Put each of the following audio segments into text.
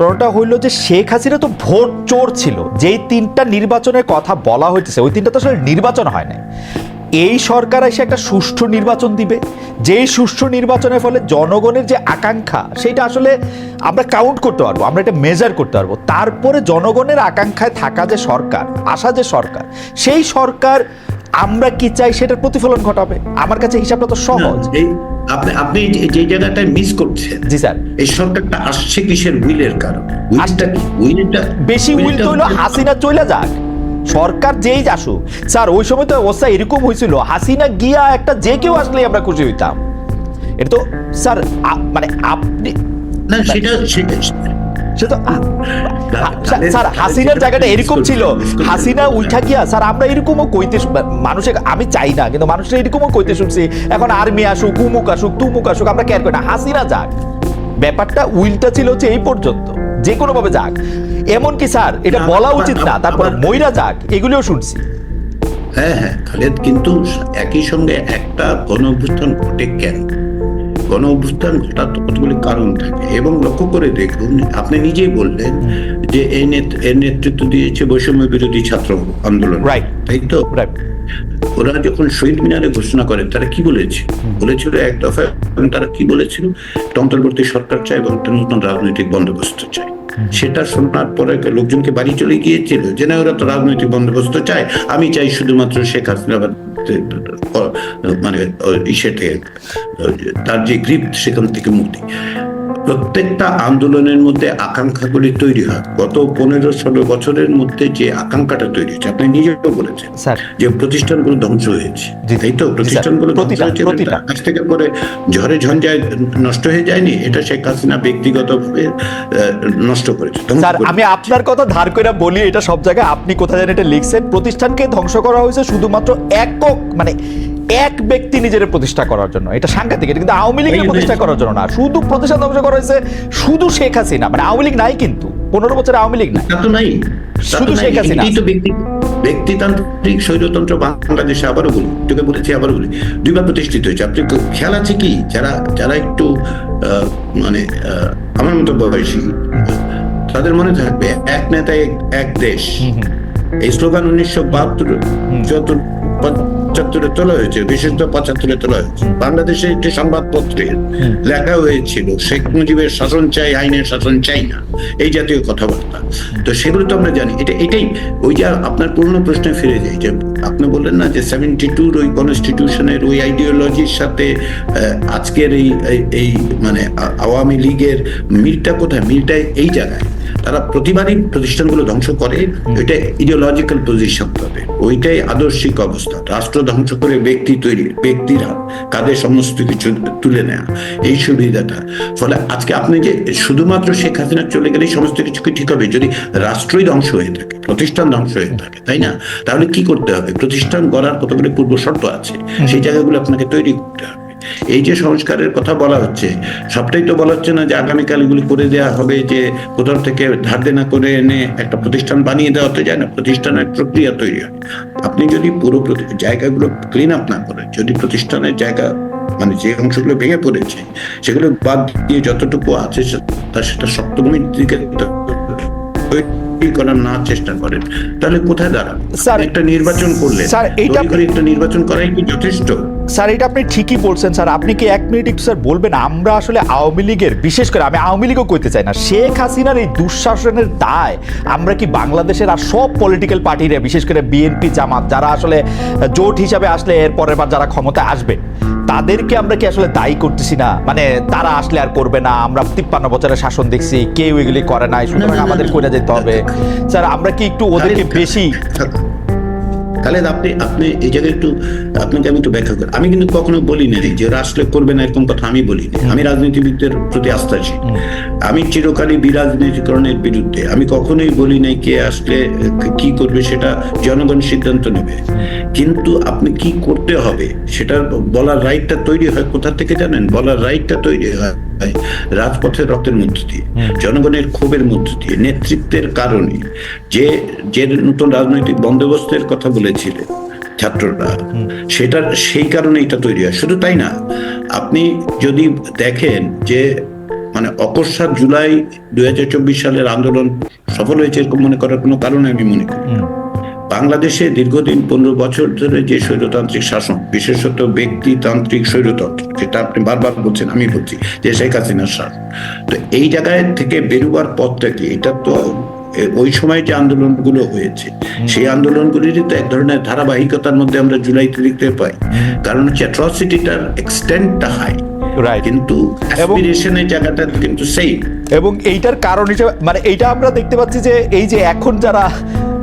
ঘটনাটা হইল যে শেখ হাসিনা তো ভোট চোর ছিল, যেই তিনটা নির্বাচনের কথা বলা হইতেছে, ওই তিনটা তো আসলে নির্বাচন হয় না এই সরকার এসে একটা সুষ্ঠু নির্বাচন দিবে, যেই সুষ্ঠু নির্বাচনের ফলে জনগণের যে আকাঙ্ক্ষা, সেটা আসলে আমরা কাউন্ট করতে পারব, আমরা এটা মেজার করতে পারব। তারপরে জনগণের আকাঙ্ক্ষায় থাকা যে সরকার, আসা যে সরকার, সেই সরকার আমরা কি চাই সেটার প্রতিফলন ঘটাবে? আমার কাছে হিসাবটা তো সহজ। আপনি আপনি যে- মিস করছেন জি স্যার। এই সরকারটা আসছে কিসের উইলের কারণে? উইলটা কি? উইলটা বেশি উইল তো হইল হাসিনা চলে যাক। সরকার যেই আসুক। স্যার ওই সময় তো অবস্থা এরকম হয়েছিল। হাসিনা গিয়া একটা যে কেউ আসলেই আমরা খুশি হইতাম। এটা তো স্যার মানে আপনি না সেটা সেটা সে তো স্যার- হাসিনার জায়গাটা এরকম ছিল। হাসিনা উঠা গিয়া স্যার আমরা এরকমও কইতে মানুষের আমি চাই না কিন্তু মানুষের এরকমও কইতে শুনছি। এখন আর্মি আসুক উমুক আসুক তুমুক আসুক আমরা কেয়ার করি না। হাসিনা যাক। ব্যাপারটা উইলটা ছিল হচ্ছে এই পর্যন্ত। যে কোনো ভাবে যাক। এমনকি স্যার এটা বলা উচিত না তারপর মইরা যাক এগুলিও শুনছি। হ্যাঁ হ্যাঁ খালেদ কিন্তু একই সঙ্গে একটা গণ অভ্যুত্থান ঘটে কেন? গণ অভ্যুত্থান ঘটার কতগুলি কারণ থাকে। এবং লক্ষ্য করে দেখুন আপনি নিজেই বললেন যে এই এর নেতৃত্ব দিয়েছে বৈষম্য বিরোধী ছাত্র আন্দোলন. তাই তো? ওরা যখন শহীদ মিনারে ঘোষণা করেন তারা কি বলেছে? বলেছিল এক দফায় এবং তারা কি বলেছিল? তন্ত্রবর্তী সরকার চায় এবং একটা নতুন রাজনৈতিক বন্দোবস্ত চাই সেটা শোনার পরে লোকজনকে বাড়ি চলে গিয়েছিল। যে না ওরা তো রাজনৈতিক বন্দোবস্ত চায়। আমি চাই শুধুমাত্র শেখ হাসিনা মানে সেটা তার যে গ্রিপ সেখান থেকে মুক্তি। প্রত্যেকটা আন্দোলনের মধ্যে আকাঙ্ক্ষাগুলি তৈরি হয়। গত পনেরো ষোলো বছরের মধ্যে যে আকাঙ্ক্ষাটা তৈরি হয়েছে আপনি নিজেও বলেছেন যে প্রতিষ্ঠানগুলো ধ্বংস হয়েছে। তাই তো? প্রতিষ্ঠানগুলো ধ্বংস হয়েছে। থেকে পরে ঝড়ে ঝঞ্ঝায় নষ্ট হয়ে যায়নি? এটা শেখ হাসিনা ব্যক্তিগতভাবে আহ, নষ্ট করেছে। স্যার করেছে। আমি আপনার কথা ধার করে বলি এটা সব জায়গায় আপনি কোথায় জানেন এটা লিখছেন প্রতিষ্ঠানকে ধ্বংস করা হয়েছে শুধুমাত্র একক মানে এক ব্যক্তি নিজের প্রতিষ্ঠা করার জন্য। এটা সাংঘাতিক এটা কিন্তু আওয়ামী লীগের প্রতিষ্ঠা করার জন্য না। শুধু প্রতিষ্ঠান ধ্বংস করা হয়েছে শুধু শেখ হাসিনা। মানে আওয়ামী লীগ নাই কিন্তু। পনেরো বছর আওয়ামী লীগ নাই। তা নাই। শুধু শেখ হাসিনা। ব্যক্তিতান্ত্রিক স্বৈরতন্ত্র বাংলাদেশে আবারও বলি তোকে বলেছি আবারও বলি। দুইবার প্রতিষ্ঠিত হয়েছে। আপনি খেয়াল আছে কি? যারা যারা একটু আহ, মানে আমার মতো বয়সী তাদের মনে থাকবে এক নেতা এক- এক দেশ এই স্লোগান উনিশশো বাহাত্তর চুয়াত্তর পঁচাত্তরে তোলা হয়েছে বিশেষত পঁচাত্তরে তোলা হয়েছে। বাংলাদেশে একটি সংবাদপত্রে লেখা হয়েছিল শেখ মুজিবের শাসন চাই আইনের শাসন চাই না এই জাতীয় কথাবার্তা। তো সেগুলো তো আমরা জানি এটা এটাই ওই যে আপনার পুরনো প্রশ্নে ফিরে যাই যে আপনি বললেন না যে সেভেন্টি টুর ওই কনস্টিটিউশনের ওই আইডিওলজির সাথে আজকের এই এই- এই মানে আওয়ামী লীগের মিলটা কোথায়? মিলটা এই জায়গায়। তারা প্রতিবারই প্রতিষ্ঠানগুলো ধ্বংস করে ওইটা ইডিওলজিক্যাল পজিশন তবে ওইটাই আদর্শিক অবস্থা। রাষ্ট্র ধ্বংস করে ব্যক্তি তৈরি ব্যক্তিরা কাদের সমস্ত কিছু তুলে নেয়া এই সুবিধাটা। ফলে আজকে আপনি যে শুধুমাত্র শেখ হাসিনা চলে গেলেই সমস্ত কিছু কি ঠিক হবে? যদি রাষ্ট্রই ধ্বংস হয়ে থাকে প্রতিষ্ঠান ধ্বংস হয়ে থাকে তাই না? তাহলে কি করতে হবে? প্রতিষ্ঠান গড়ার কতগুলি পূর্ব শর্ত আছে সেই জায়গাগুলো আপনাকে তৈরি করতে হবে। এই যে সংস্কারের কথা বলা হচ্ছে সবটাই তো বলা হচ্ছে না যে আগামীকাল এগুলি করে দেওয়া হবে যে কোথাও থেকে ধার দেনা করে এনে একটা প্রতিষ্ঠান বানিয়ে দেওয়া তো যায় না প্রতিষ্ঠানের প্রক্রিয়া তৈরি হয়। আপনি যদি পুরো জায়গাগুলো ক্লিন আপ না করেন যদি প্রতিষ্ঠানের জায়গা মানে যে অংশগুলো ভেঙে পড়েছে সেগুলো বাদ দিয়ে যতটুকু আছে তা সেটা শক্তভূমির দিকে করার না চেষ্টা করেন তাহলে কোথায় দাঁড়ান একটা নির্বাচন করলেন। স্যার, এইটা একটা নির্বাচন করাই কি যথেষ্ট? স্যার এটা আপনি ঠিকই বলছেন স্যার আপনি কি এক মিনিট একটু স্যার বলবেন আমরা আসলে আওয়ামী লীগের বিশেষ করে আমি আওয়ামী লীগও কইতে চাই না শেখ হাসিনার এই দুঃশাসনের দায় আমরা কি বাংলাদেশের আর সব পলিটিক্যাল পার্টিরা বিশেষ করে বিএনপি জামাত যারা আসলে জোট হিসাবে আসলে এর পরের বার যারা ক্ষমতায় আসবে তাদেরকে আমরা কি আসলে দায়ী করতেছি না মানে তারা আসলে আর করবে না আমরা তিপ্পান্ন বছরের শাসন দেখছি কেউ এগুলি করে নাই সুতরাং আমাদের। করে যেতে হবে স্যার আমরা কি একটু ওদেরকে বেশি খালেদ আপনি আপনি এই জায়গায় একটু আপনাকে আমি একটু ব্যাখ্যা করি। আমি কিন্তু কখনো বলি নাই যে আসলে করবে না এরকম কথা আমি বলি নাই। আমি রাজনীতিবিদদের প্রতি আস্থাশীল আমি চিরকালই বিরাজনীতিকরণের বিরুদ্ধে। আমি কখনোই বলি নাই কে আসলে কি করবে সেটা জনগণ সিদ্ধান্ত নেবে। কিন্তু আপনি কি করতে হবে সেটা বলার রাইটটা তৈরি হয় কোথা থেকে জানেন? বলার রাইটটা তৈরি হয় রাজপথের রক্তের মধ্য দিয়ে জনগণের ক্ষোভের মধ্য দিয়ে নেতৃত্বের কারণে যে যে নতুন রাজনৈতিক বন্দোবস্তের কথা বলেছিলেন ছাত্ররা সেটার সেই কারণে এটা তৈরি হয়। শুধু তাই না আপনি যদি দেখেন যে মানে অকস্মাৎ জুলাই দুই হাজার চব্বিশ সালের আন্দোলন সফল হয়েছে এরকম মনে করার কোনো কারণে আমি মনে করি বাংলাদেশে দীর্ঘদিন পনেরো বছর ধরে যে স্বৈরতান্ত্রিক শাসন বিশেষত ব্যক্তিতান্ত্রিক স্বৈরতন্ত্র যেটা আপনি বারবার বলছেন আমি বলছি যে শেখ হাসিনার শাসন। তো এই জায়গায় থেকে বেরোবার পথটা কি? এটা তো ওই সময় যে আন্দোলনগুলো হয়েছে সেই আন্দোলনগুলিরই তো এক ধরনের ধারাবাহিকতার মধ্যে আমরা জুলাইতে দেখতে পাই। কারণ হচ্ছে অ্যাট্রসিটিটার এক্সটেন্টটা হাই রাইট কিন্তু জায়গাটা কিন্তু সেই এবং এইটার কারণ হিসেবে মানে এইটা আমরা দেখতে পাচ্ছি যে এই যে এখন যারা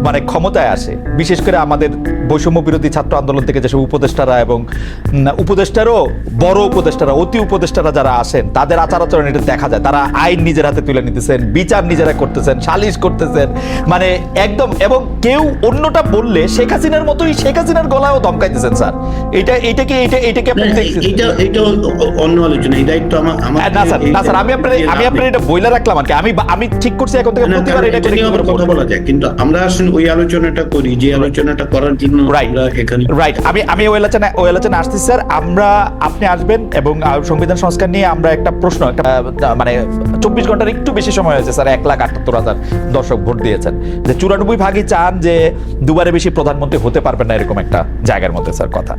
মানে ক্ষমতায় আসে। বিশেষ করে আমাদের বৈষম্য বিরোধী ছাত্র আন্দোলন থেকে যেসব উপদেষ্টারা এবং উপদেষ্টারও বড় উপদেষ্টারা অতি উপদেষ্টারা যারা আসেন তাদের আচার আচরণ এটা দেখা যায়। তারা আইন নিজের হাতে তুলে নিতেছেন বিচার নিজেরা করতেছেন সালিশ করতেছেন। মানে একদম এবং কেউ অন্যটা বললে শেখ হাসিনার মতোই শেখ হাসিনার গলায়ও ধমকাইতেছেন স্যার। এটা এটাকে এটা এটাকে আপনি এইটা এইটা অন্য আলোচনা এই দায়িত্ব আমার না স্যার না স্যার আমি আপনার আমি আপনার এটা বইলা রাখলাম আর কি। আমি আমি ঠিক করছি এখন থেকে প্রতিবার এটা এটা করে কথা বলা যায় কিন্তু আমরা আসলে ওই আলোচনাটা করি যে আলোচনাটা করার জন্য এখানে রাইট আমি আমি ওই আলোচনা ওই আলোচনা আসছি স্যার। আমরা আপনি আসবেন এবং সংবিধান সংস্কার নিয়ে আমরা একটা প্রশ্ন একটা মানে চব্বিশ ঘণ্টার একটু বেশি সময় হয়েছে স্যার। এক লাখ আটাত্তর হাজার দর্শক ভোট দিয়েছেন। যে চুরানব্বই ভাগই চান যে দুবারে বেশি প্রধানমন্ত্রী হতে পারবেন না এরকম একটা জায়গার মধ্যে স্যার কথা।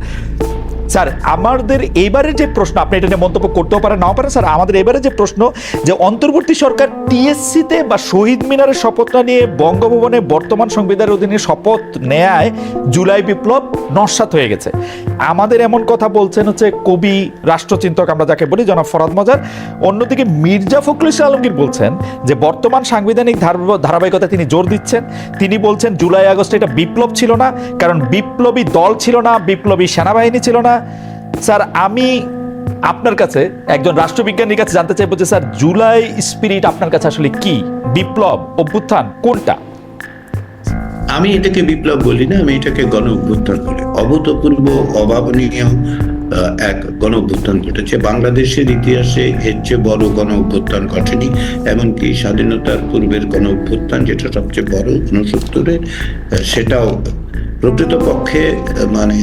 স্যার, আমাদের এবারে যে প্রশ্ন, আপনি এটা নিয়ে মন্তব্য করতেও পারেন, নাও পারেন, স্যার, আমাদের এবারে যে প্রশ্ন যে অন্তর্বর্তী সরকার টিএসসিতে বা শহীদ মিনারের শপথটা নিয়ে বঙ্গভবনে বর্তমান সংবিধানের অধীনে শপথ নেয় জুলাই বিপ্লব নস্বাত হয়ে গেছে। আমাদের এমন কথা বলছেন হচ্ছে কবি, রাষ্ট্রচিন্তক, আমরা যাকে বলি, জনাব ফরাদ মজার। অন্যদিকে মির্জা ফখরুল ইসলাম আলমগীর বলছেন যে বর্তমান সাংবিধানিক ধারাবাহিকতা তিনি জোর দিচ্ছেন। তিনি বলছেন জুলাই আগস্টে এটা বিপ্লব ছিল না, কারণ বিপ্লবী দল ছিল না, বিপ্লবী সেনাবাহিনী ছিল না স্যার আমি আপনার কাছে একজন রাষ্ট্রবিজ্ঞানীর কাছে জানতে চাইব যে স্যার জুলাই স্পিরিট আপনার কাছে আসলে কি? বিপ্লব অভ্যুত্থান কোনটা? আমি এটাকে বিপ্লব বলি না আমি এটাকে গণ অভ্যুত্থান বলি। অভূতপূর্ব অভাবনীয় এক গণ অভ্যুত্থান ঘটেছে। বাংলাদেশের ইতিহাসে এর চেয়ে বড় গণ অভ্যুত্থান ঘটেনি এমনকি স্বাধীনতার পূর্বের গণ অভ্যুত্থান যেটা সবচেয়ে বড় উনসত্তরে আহ, সেটাও প্রকৃতপক্ষে মানে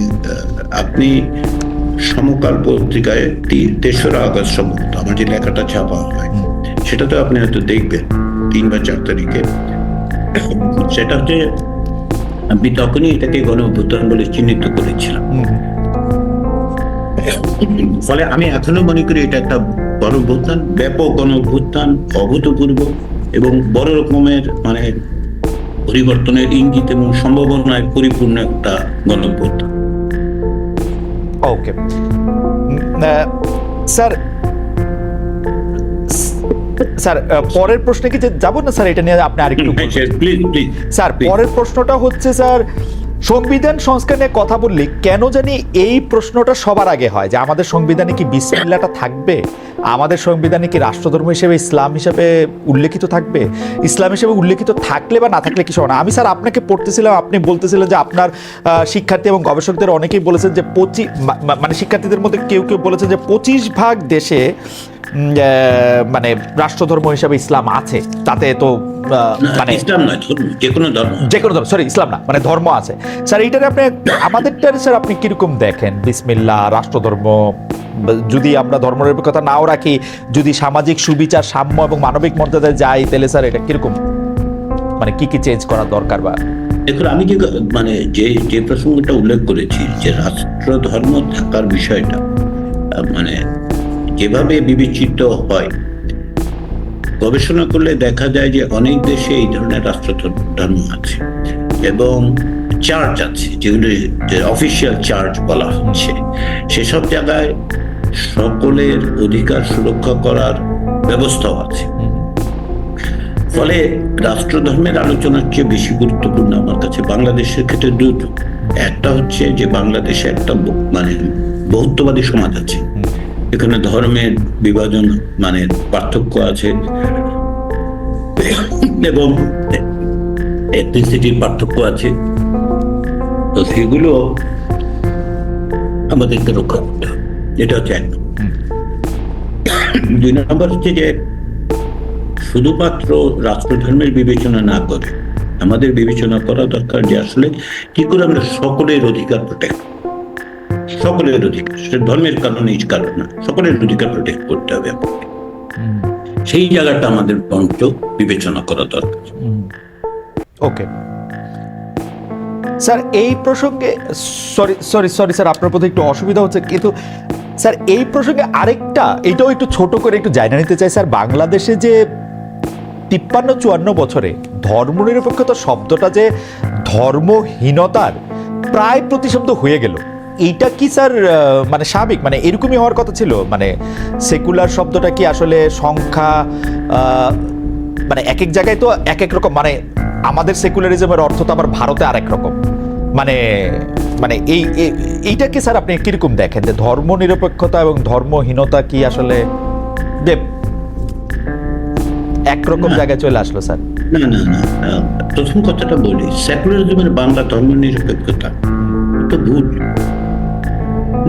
আপনি সমকাল পত্রিকায় তেসরা আগস্ট সম্ভবত আমার যে লেখাটা ছাপা হয় সেটা তো আপনি হয়তো দেখবেন তিন বা চার তারিখে। সেটা হচ্ছে আমি তখনই এটাকে গণ অভ্যুত্থান বলে চিহ্নিত করেছিলাম। ফলে আমি এখনও মনে করি এটা একটা গণ অভ্যুত্থান ব্যাপক গণ অভ্যুত্থান অভূতপূর্ব এবং বড় রকমের মানে পরিবর্তনের ইঙ্গিত এবং সম্ভাবনায় পরিপূর্ণ একটা গন্তব্য। ওকে স্যার স্যার পরের প্রশ্নে কি যাব না স্যার এটা নিয়ে আপনি আরেকটু বলবেন? প্লিজ প্লিজ স্যার পরের প্রশ্নটা হচ্ছে স্যার সংবিধান সংস্কার নিয়ে কথা বললে কেন জানি এই প্রশ্নটা সবার আগে হয় যে আমাদের সংবিধানে কি বিসমিল্লাটা থাকবে? আমাদের সংবিধানে কি রাষ্ট্রধর্ম হিসেবে, ইসলাম হিসেবে উল্লেখিত থাকবে? ইসলাম হিসেবে উল্লেখিত থাকলে বা না থাকলে কি সমান আমি স্যার আপনাকে পড়তেছিলাম, আপনি বলতেছিলেন যে আপনার শিক্ষার্থী এবং গবেষকদের অনেকেই বলেছেন যে পঁচিশ মানে শিক্ষার্থীদের মধ্যে কেউ কেউ বলেছেন যে পঁচিশ ভাগ দেশে মানে রাষ্ট্রধর্ম হিসেবে ইসলাম আছে। তাতে তো মানে ইসলাম নয় যে কোনো ধর্ম যে কোনো ধর্ম সরি ইসলাম না মানে ধর্ম আছে। স্যার এইটারে আপনি আমাদেরটার স্যার আপনি কীরকম দেখেন? বিসমিল্লা রাষ্ট্রধর্ম যদি আমরা ধর্মনিরপেক্ষতা নাও রাখি যদি সামাজিক সুবিচার সাম্য এবং মানবিক মর্যাদায় যাই তাহলে স্যার এটা কীরকম? মানে কি কি চেঞ্জ করার দরকার বা? দেখুন আমি যে মানে যে যে প্রসঙ্গটা উল্লেখ করেছি যে রাষ্ট্র ধর্ম থাকার বিষয়টা মানে যেভাবে বিবেচিত হয়? গবেষণা করলে দেখা যায় যে অনেক দেশে এই ধরনের রাষ্ট্র ধর্ম আছে এবং চার্চ আছে, যেগুলো অফিসিয়াল চার্চ বলা হচ্ছে। সেসব জায়গায় সকলের অধিকার সুরক্ষা করার ব্যবস্থাও আছে। ফলে রাষ্ট্রধর্মের আলোচনার চেয়ে বেশি গুরুত্বপূর্ণ আমার কাছে বাংলাদেশের ক্ষেত্রে দুটো। একটা হচ্ছে যে বাংলাদেশে একটা মানে বহুত্ববাদী সমাজ আছে। এখানে ধর্মের বিভাজন মানে পার্থক্য আছে। এবং এথনিসিটির পার্থক্য আছে। তো সেগুলো আমাদেরকে রক্ষা করতে হবে। এটা হচ্ছে এক দুই নম্বর হচ্ছে যে শুধুমাত্র রাষ্ট্রধর্মের বিবেচনা না করে আমাদের বিবেচনা করা দরকার যে আসলে কি করে আমরা সকলের অধিকার প্রোটেক্ট সকলের অধিকার সেটা ধর্মের কারণে এই কারণ না সকলের অধিকার প্রোটেক্ট করতে হবে আমাদের। সেই জায়গাটা আমাদের বরঞ্চ বিবেচনা করা দরকার। ওকে। স্যার এই প্রসঙ্গে সরি সরি সরি স্যার আপনার প্রতি একটু অসুবিধা হচ্ছে কিন্তু স্যার এই প্রসঙ্গে আরেকটা এটাও একটু ছোট করে একটু জায়গা নিতে চাই স্যার বাংলাদেশে যে তিপ্পান্ন চুয়ান্ন বছরে ধর্মনিরপেক্ষতা শব্দটা যে ধর্মহীনতার প্রায় প্রতিশব্দ হয়ে গেল এইটা কি স্যার মানে স্বাভাবিক? মানে এরকমই হওয়ার কথা ছিল? মানে সেকুলার শব্দটা কি আসলে সংখ্যা মানে এক এক জায়গায় তো এক এক রকম মানে আমাদের সেকুলারিজমের অর্থ তো আবার ভারতে আরেক রকম। মানে মানে এই এই- এইটাকে স্যার আপনি কীরকম দেখেন? যে ধর্ম নিরপেক্ষতা এবং ধর্মহীনতা কি আসলে যে একরকম জায়গায় চলে আসলো স্যার? না না না প্রথম কথাটা বলি সেকুলারিজমের বাংলা ধর্ম নিরপেক্ষতা তো ভুল।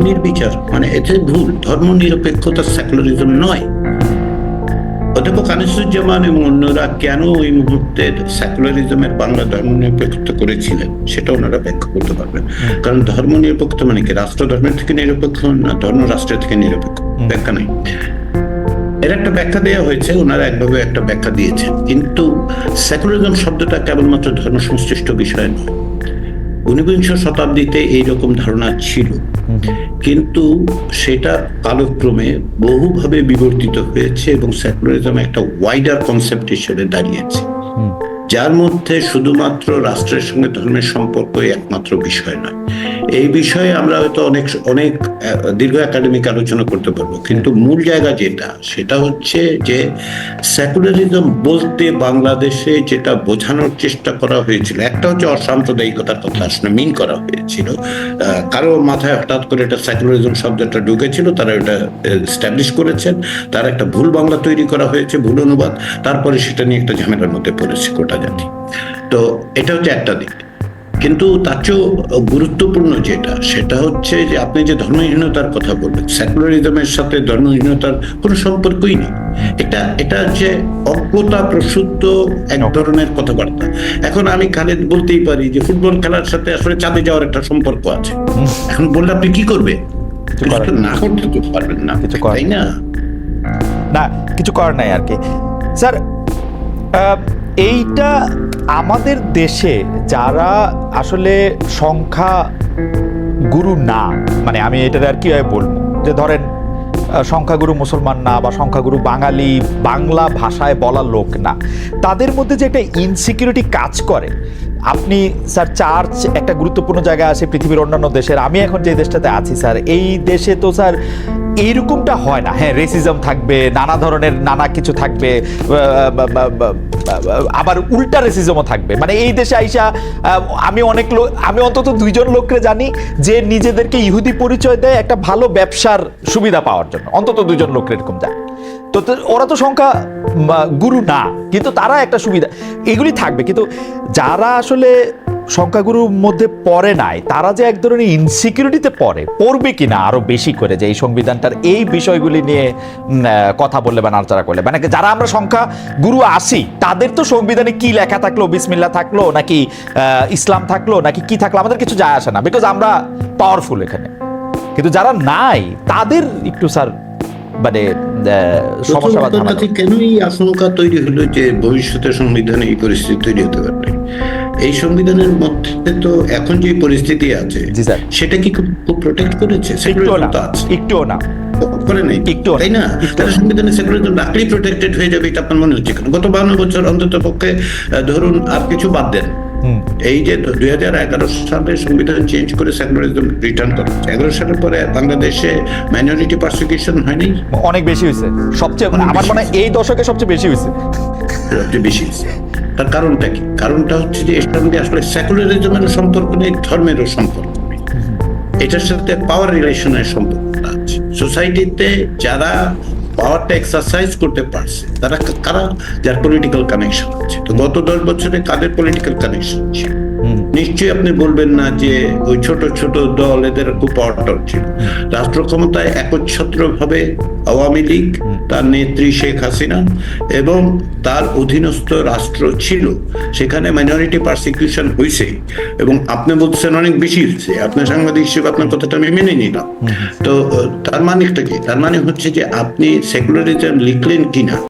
নির্বিচার মানে এতে ভুল ধর্ম নিরপেক্ষতা সেকুলারিজম নয়। অধ্যাপক আনিসুজ্জামান এবং অন্যরা কেন ওই মুহূর্তে সেকুলারিজমের বাংলা ধর্ম নিরপেক্ষতা করেছিলেন? সেটা ওনারা ব্যাখ্যা করতে পারবেন। কারণ ধর্ম নিরপেক্ষ মানে কি? রাষ্ট্র ধর্মের থেকে নিরপেক্ষ না ধর্ম রাষ্ট্রের থেকে নিরপেক্ষ? ব্যাখ্যা নেই। এর একটা ব্যাখ্যা দেওয়া হয়েছে ওনারা একভাবে একটা ব্যাখ্যা দিয়েছেন। কিন্তু সেকুলারিজম শব্দটা কেবলমাত্র ধর্ম সংশ্লিষ্ট বিষয় নয়। ঊনবিংশ শতাব্দীতে এইরকম ধারণা ছিল কিন্তু সেটা কালক্রমে বহুভাবে বিবর্তিত হয়েছে এবং সেকুলারিজম একটা ওয়াইডার কনসেপ্ট হিসেবে দাঁড়িয়েছে। যার মধ্যে শুধুমাত্র রাষ্ট্রের সঙ্গে ধর্মের সম্পর্কই একমাত্র বিষয় নয়। এই বিষয়ে আমরা হয়তো অনেক অনেক দীর্ঘ একাডেমিক আলোচনা করতে পারব। কিন্তু মূল জায়গা যেটা, সেটা হচ্ছে যে সেকুলারিজম বলতে বাংলাদেশে যেটা বোঝানোর চেষ্টা করা হয়েছিল, একটা হচ্ছে অসাম্প্রদায়িকতার কথা আসলে মিন করা হয়েছিল। কারও মাথায় হঠাৎ করে এটা সেকুলারিজম শব্দটা ঢুকেছিল, তারা এটা স্ট্যাবলিশ করেছেন। তার একটা ভুল বাংলা তৈরি করা হয়েছে, ভুল অনুবাদ। তারপরে সেটা নিয়ে একটা ঝামেলার মধ্যে পড়েছে গোটা জাতি তো এটা হচ্ছে একটা দিক। কিন্তু তার চেয়েও গুরুত্বপূর্ণ যেটা সেটা হচ্ছে যে আপনি যে ধর্মহীনতার কথা বললেন সেকুলারিজমের সাথে ধর্মহীনতার কোনো সম্পর্কই নেই। এটা এটা যে অজ্ঞতা প্রসূত এক ধরনের কথাবার্তা। এখন আমি খালেদ বলতেই পারি যে ফুটবল খেলার সাথে আসলে চাঁদে যাওয়ার একটা সম্পর্ক আছে। এখন বললে আপনি কি করবে? না করতে তো পারবেন না কিছু তাই না? না কিছু করার নাই আর কি। স্যার এইটা আমাদের দেশে যারা আসলে সংখ্যা গুরু না মানে আমি এটার আর কি বলব? যে ধরেন সংখ্যাগুরু মুসলমান না বা সংখ্যাগুরু বাঙালি বাংলা ভাষায় বলা লোক না, তাদের মধ্যে যে একটা ইনসিকিউরিটি কাজ করে। আপনি, স্যার চার্চ একটা গুরুত্বপূর্ণ জায়গায় আছে পৃথিবীর অন্যান্য দেশের, আমি এখন যে দেশটাতে আছি, স্যার, এই দেশে তো, স্যার এইরকমটা হয় না। হ্যাঁ রেসিজম থাকবে, নানা ধরনের নানা কিছু থাকবে আবার উল্টা রেসিজমও থাকবে। মানে এই দেশে আইসা আমি অনেক লোক আমি অন্তত দুইজন লোককে জানি যে নিজেদেরকে ইহুদি পরিচয় দেয় একটা ভালো ব্যবসার সুবিধা পাওয়ার জন্য। অন্তত দুজন লোক এরকম যায়। তো ওরা তো সংখ্যা গুরু না, কিন্তু তারা একটা সুবিধা। এগুলি থাকবে। কিন্তু যারা আসলে সংখ্যাগুরুর মধ্যে পড়ে নাই তারা যে এক ধরনের ইনসিকিউরিটিতে পড়ে পড়বে কিনা আরও বেশি করে যে এই সংবিধানটার এই বিষয়গুলি নিয়ে কথা বললে বা নাড়াচাড়া করলে। মানে যারা আমরা সংখ্যা গুরু আসি তাদের তো সংবিধানে কি লেখা থাকল বিসমিল্লা থাকল নাকি ইসলাম থাকল নাকি কি থাকল আমাদের কিছু যায় আসে না বিকজ আমরা পাওয়ারফুল এখানে। কিন্তু যারা নাই তাদের একটু স্যার মানে সমস্যা বা প্রথম কেন এই আশঙ্কা তৈরি হলো যে ভবিষ্যতে সংবিধানে এই পরিস্থিতি তৈরি হতে পারে? এই সংবিধানের মধ্যে তো এখন যে পরিস্থিতি আছে সেটা কি খুব প্রোটেক্ট করেছে? একটুও না তো আছে। একটুও না। করে নাই। একটুও তাই না? একটুও তাহলে সেকুলারিজম রাখলেই প্রোটেক্টেড হয়ে যাবে এটা আপনার মনে হচ্ছে গত বান্ন বছর অন্তত পক্ষে ধরুন আর কিছু বাদ দেন। এই যে দুই হাজার এগারো সালে সংবিধান চেঞ্জ করে সেকুলারিজম রিটার্ন করা এগারো সালের পরে বাংলাদেশে মাইনরিটি পারসিকিউশন হয়নি? অনেক বেশি হয়েছে। সবচেয়ে আমার মনে হয় এই দশকে সবচেয়ে বেশি হয়েছে। সবচেয়ে বেশি তার কারণটা কি? কারণটা হচ্ছে যে এর সঙ্গে আসলে সেকুলারিজমের সম্পর্ক নেই, ধর্মেরও সম্পর্ক নেই। এটার সাথে পাওয়ার রিলেশনের সম্পর্কটা আছে। সোসাইটিতে যারা পাওয়ারটা এক্সারসাইজ করতে পারছে, তারা কারা? যার পলিটিক্যাল কানেকশন আছে। তো গত দশ বছরে কাদের পলিটিক্যাল কানেকশন ছিল। নিশ্চয়ই আপনি বলবেন না যে ওই ছোট ছোট দল এদের খুব পাওয়ার ছিল। রাষ্ট্র ক্ষমতায় একচ্ছত্র ভাবে আওয়ামী লীগ তার নেত্রী শেখ হাসিনা এবং তার অধীনস্থ রাষ্ট্র ছিল। সেখানে মাইনরিটি পারসিকিউশন হয়েছে এবং আপনি বলছেন অনেক বেশি হয়েছে আপনার সাংবাদিক হিসেবে আপনার কথাটা আমি মেনে নিলাম। তো তার মানেটা কি? তার মানে হচ্ছে যে আপনি সেকুলারিজম লিখলেন কিনা?